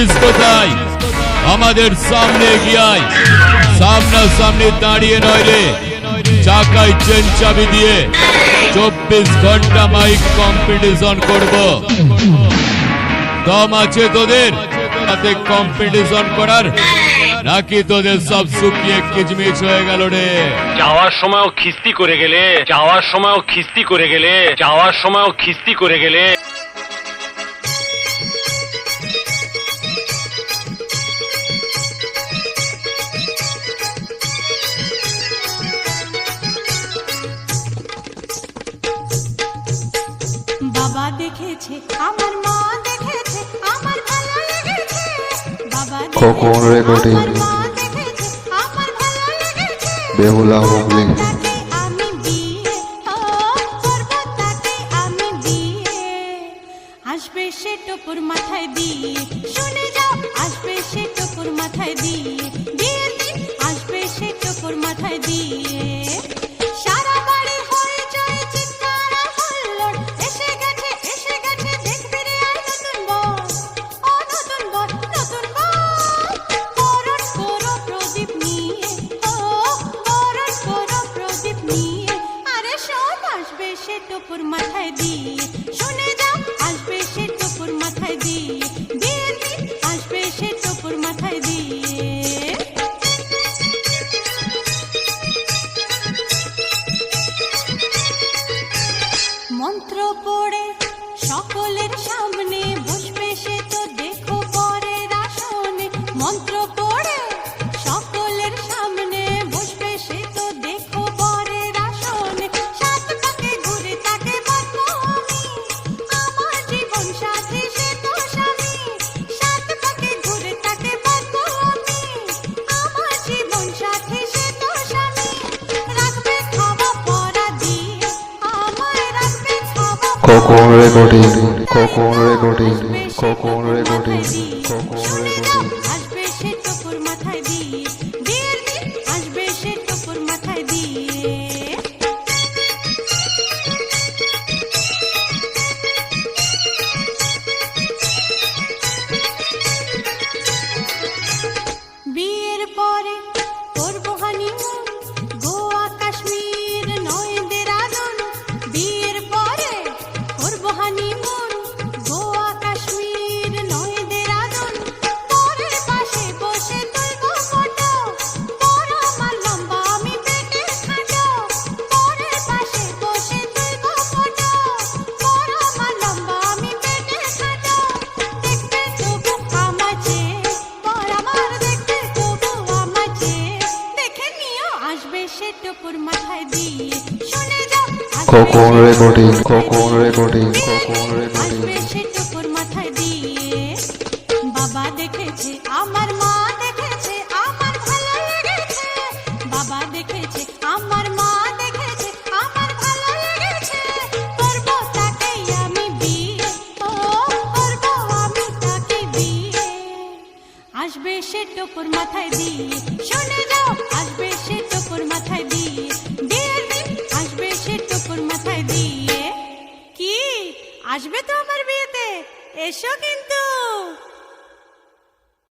আছিস কোথায় আমাদের সামনে গিয়াই সামনা সামনে দাঁড়িয়ে নয় রে। চাকায় চেন চাবি দিয়ে চব্বিশ ঘণ্টা মাইক কম্পিটিশন করব। দম আছে তোদের, তাতে কম্পিটিশন করার, নাকি তোদের সব শুকিয়ে কিচমিচ হয়ে গেল রে? যাওয়ার সময়ও খিস্তি করে গেলে, যাওয়ার সময়ও খিস্তি করে গেলে, যাওয়ার সময়ও খিস্তি করে গেলে। দেখেছে আমার মা দেখেছে আমার ভালো লেগেছে। বাবা খোকন রেকর্ডিং। বেহুলা হুগলি আসবে সে টুকুর মাথায় দিয়ে শুনে যাও আসবে সে টুকুর মাথায় দিয়ে বিয়ের দিন আসবে সে টুকুর মাথায় দিয়ে টুকুর মাথায় দিয়ে শুনে যাও, আসবে সে টুকুর মাথায় দিয়ে। বিয়ের আসবে সে টুকুর মাথায় দিয়ে। মন্ত্র পড়ে সকলের সামনে বসবে সে খাওয়া Khokon recording Khokon recording Khokon recording Khokon সে রেকর্ডিং আসবে মাথায় দিয়ে। বাবা দেখেছে আমার মা দেখেছে আমার ভালো লেগেছে। বাবা দেখেছে আমার মা দেখেছে আমার ভালো লেগেছে। করব তাকেই আমি বিয়ে ও করব আমি তাকে বিয়ে। আসবে সে টুকুর মাথায় দিয়ে শুনে যাও আসবে সে টুকুর মাথায় দিয়ে। আসবে তো আমার বিয়েতে? এসো কিন্তু।